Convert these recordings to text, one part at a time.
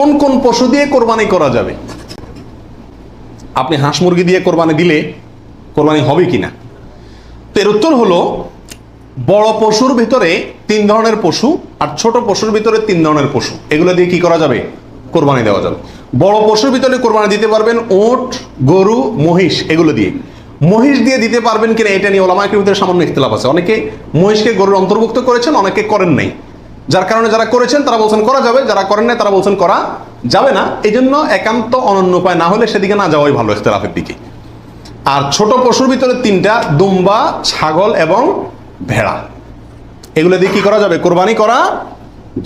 কোন কোন পশু দিয়ে কোরবানি করা যাবে? আপনি হাঁস মুরগি দিয়ে কোরবানি দিলে কোরবানি হবে কিনা? এর উত্তর হলো, বড় পশুর ভিতরে তিন ধরনের পশু আর ছোট পশুর ভিতরে তিন ধরনের পশু। এগুলো দিয়ে কি করা যাবে? কোরবানি দেওয়া যাবে। বড় পশুর ভিতরে কোরবানি দিতে পারবেন ওট গরু, মহিষ, এগুলো দিয়ে। মহিষ দিয়ে দিতে পারবেন কিনা, এটা নিয়ে ওলামাকের ভিতরে সামান্য ইখতলাফ আছে। অনেকে মহিষকে গরুর অন্তর্ভুক্ত করেছেন, অনেকে করেন নাই। যার কারণে যারা করেছেন, তারা বলছেন করা যাবে, যারা করেন নাই, তারা বলছেন করা যাবে না। এই জন্য একান্ত অনন্য উপায় না হলে সেদিকে না যাওয়াই ভালো ইখতলাফের দিকে। আর ছোট পশুর ভিতরে তিনটা, দুম্বা, ছাগল এবং ভেড়া। এগুলো দিয়ে কি করা যাবে? কোরবানি করা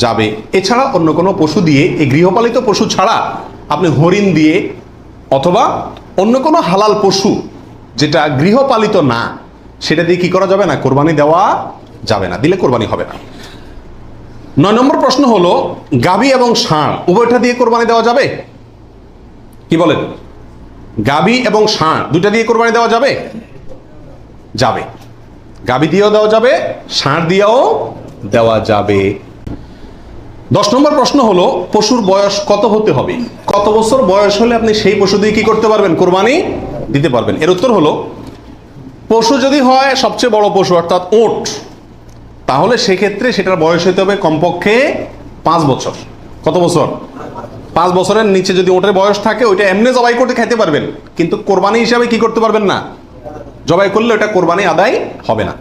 যাবে। এছাড়া অন্য কোনো পশু দিয়ে, এই গৃহপালিত পশু ছাড়া আপনি হরিণ দিয়ে অথবা অন্য কোনো হালাল পশু যেটা গৃহপালিত না, সেটা দিয়ে কি করা যাবে না? কোরবানি দেওয়া যাবে না। দিলে কোরবানি হবে না। নয় নম্বর প্রশ্ন হলো, গাভী এবং ষাঁড় উভয়টা দিয়ে কোরবানি দেওয়া যাবে? কি বলেন? গাভী এবং ষাঁড় দুইটা দিয়ে কোরবানি দেওয়া যাবে? যাবে। গাভী দিয়েও দেওয়া যাবে, ষাঁড় দিয়েও দেওয়া যাবে। দশ নম্বর প্রশ্ন হলো, পশুর বয়স কত হতে হবে? কত বছর বয়স হলে আপনি সেই পশু দিয়ে কি করতে পারবেন? কোরবানি দিতে পারবেন। এর উত্তর হলো, পশু যদি হয় সবচেয়ে বড় পশু, অর্থাৎ ওট। তাহলে সেক্ষেত্রে সেটার বয়স হতে হবে কমপক্ষে পাঁচ বছর। কত বছর? পাঁচ বছরের নিচে যদি ওটের বয়স থাকে, ওইটা এমনি জবাই করতে খাইতে পারবেন। কিন্তু কোরবানি হিসাবে কি করতে পারবেন না? জবাই করলে ওটা কোরবানি আদায় হবে না।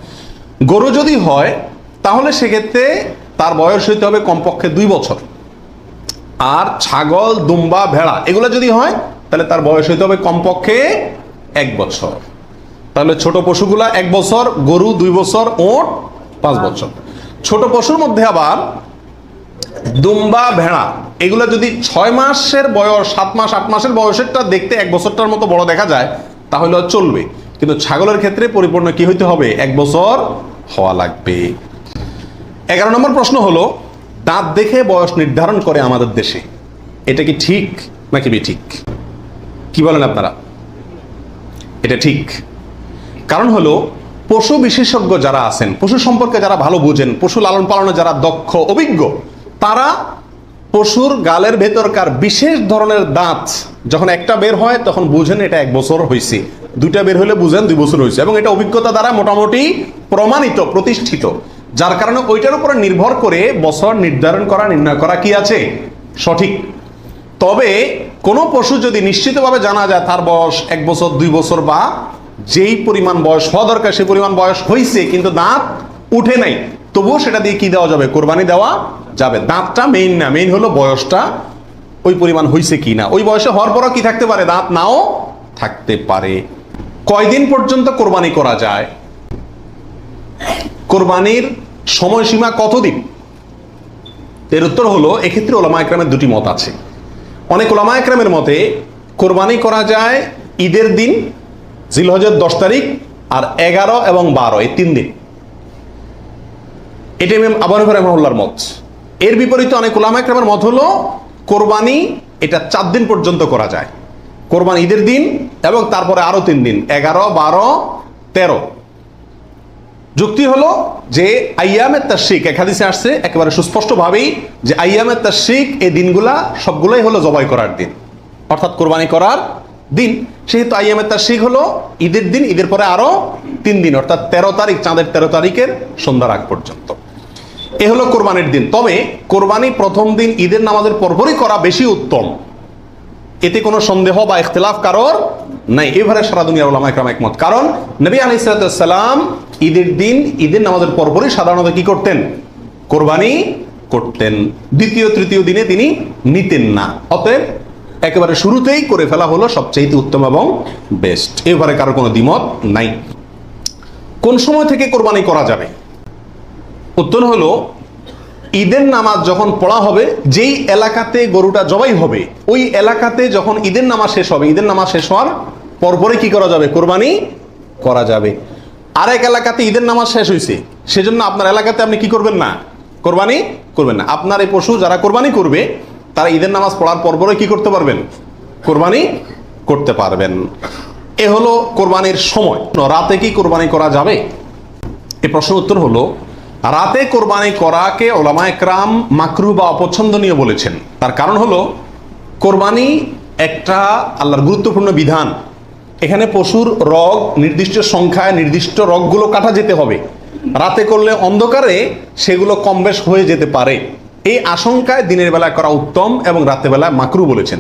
গরু যদি হয়, তাহলে সেক্ষেত্রে তার বয়স হইতে হবে কমপক্ষে দুই বছর। আর ছাগল, দুম্বা, ভেড়া, এগুলো যদি হয়, তাহলে তার বয়স হইতে হবে কমপক্ষে এক বছর। তাহলে ছোট পশুগুলা এক বছর, গরু দুই বছর, ওট পাঁচ বছর। ছোট পশুর মধ্যে আবার দুম্বা ভেড়া এগুলো যদি ছয় মাসের বয়স সাত মাস আট মাসের বয়সেরটা দেখতে এক বছরটার মতো বড় দেখা যায় তাহলে চলবে। কিন্তু ছাগলের ক্ষেত্রে পরিপূর্ণ কি হইতে হবে? এক বছর হওয়া লাগবে। এগারো নম্বর প্রশ্ন হলো দাঁত দেখে বয়স নির্ধারণ করে আমাদের দেশে। এটা কি ঠিক নাকি ঠিক কি বলেন আপনারা? এটা ঠিক। কারণ হলো পশু বিশেষজ্ঞ যারা আছেন, পশু সম্পর্কে যারা ভালো বুঝেন, পশু লালন পালনে যারা দক্ষ, অভিজ্ঞ, তারা পশুর গালের ভেতরকার বিশেষ ধরনের দাঁত যখন একটা বের হয়, তখন বুঝেন এটা এক বছর হয়েছে দুইটা বের হলে বুঝেন দুই বছর হয়েছে এবং এটা অভিজ্ঞতা দ্বারা মোটামুটি প্রমাণিত, প্রতিষ্ঠিত। যার কারণে ওইটার উপরে নির্ভর করে বছর নির্ধারণ করা, নির্ণয় করা কি আছে? সঠিক। তবে কোনো পশু যদি নিশ্চিতভাবে জানা যায় তার বয়স এক বছর, দুই বছর বা যেই পরিমাণ বয়স, হওয়া দরকার সেই পরিমাণ বয়স হয়েছে কিন্তু দাঁত উঠে নাই। তবুও সেটা দিয়ে কি দেওয়া যাবে? কোরবানি দেওয়া যাবে। দাঁতটা মেইন না মেইন হলো বয়সটা, ওই পরিমাণ হয়েছে কি না। ওই বয়সে হওয়ার পরও কি থাকতে পারে? দাঁত নাও থাকতে পারে। কয়দিন পর্যন্ত কোরবানি করা যায়? কোরবানির সময়সীমা কতদিন? এর উত্তর হলো, এক্ষেত্রে ওলামা একরামের দুটি মত আছে। অনেক ওলামা একরামের মতে, কোরবানি করা যায় ঈদের দিন জিলহজের দশ তারিখ আর এগারো এবং বারো, এই তিন দিন। এটি ইমাম আবু হানিফা রহমাহুল্লাহর মত। এর বিপরীতে অনেক ওলামা একরামের মত হলো, কোরবানি এটা চার দিন পর্যন্ত করা যায়। কোরবানি ঈদের দিন এবং তারপরে আরও তিন দিন, এগারো, বারো, তেরো। যুক্তি হলো যে আইয়ামের তাশিক এক হাদিসে আসছে একেবারে সুস্পষ্টভাবেই যে আইয়ামের তাশিক এই দিনগুলা সবগুলোই হলো জবাই করার দিন। অর্থাৎ কোরবানি করার দিন, সেহেতু আইয়ামের তাশিক হলো ঈদের দিন, ঈদের পরে আরও তিন দিন, অর্থাৎ তেরো তারিখ, চাঁদের তেরো তারিখের সন্ধ্যার আগ পর্যন্ত। এ হলো কোরবানির দিন। তবে কোরবানি প্রথম দিন ঈদের নামাজের পরপরই করা বেশি উত্তম। এতে কোনো সন্দেহ বা ইখতলাফ কারোর নাই। এবারে সারা দুনিয়ার ওলামা একরাম একমত। কারণ নবী আলি সালাম ঈদের দিন, ঈদের নামাজের পরপরই সাধারণত কি করতেন? কোরবানি করতেন। দ্বিতীয়, তৃতীয় দিনে তিনি নিতেন না। অতএব একেবারে শুরুতেই করে ফেলা হলো সবচেয়ে উত্তম এবং বেস্ট এবারে কারও কোনো দ্বিমত নাই। কোন সময় থেকে কোরবানি করা যাবে? উত্তর হলো, ঈদের নামাজ যখন পড়া হবে, যেই এলাকাতে গরুটা জবাই হবে, ওই এলাকাতে যখন ঈদের নামাজ শেষ হবে, ঈদের নামাজ শেষ হওয়ার পরপরে কি করা যাবে? কোরবানি করা যাবে। আরেক এলাকাতে ঈদের নামাজ শেষ হয়েছে সেজন্য আপনার এলাকাতে আপনি কি করবেন না? কোরবানি করবেন না। আপনার এই পশু যারা কোরবানি করবে তারা ঈদের নামাজ পড়ার পরপরে কি করতে পারবেন? কোরবানি করতে পারবেন। এ হলো কোরবানির সময়। রাতে কি কোরবানি করা যাবে? এ প্রশ্ন উত্তর হলো, রাতে কোরবানি করাকে ওলামা একরাম মাকরু বা অপছন্দনীয় বলেছেন। তার কারণ হলো, কোরবানি একটা আল্লাহর গুরুত্বপূর্ণ বিধান। এখানে পশুর রগ, নির্দিষ্ট সংখ্যায় নির্দিষ্ট রগগুলো কাটা যেতে হবে। রাতে করলে অন্ধকারে সেগুলো কম বেশ হয়ে যেতে পারে। এই আশঙ্কায় দিনের বেলায় করা উত্তম এবং রাতের বেলায় মাকরু বলেছেন।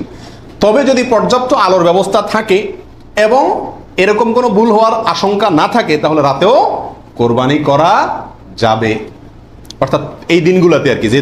তবে যদি পর্যাপ্ত আলোর ব্যবস্থা থাকে এবং এরকম কোনো ভুল হওয়ার আশঙ্কা না থাকে, তাহলে রাতেও কোরবানি করা যাবে। অর্থাৎ এই দিনগুলোতে আর কি, যে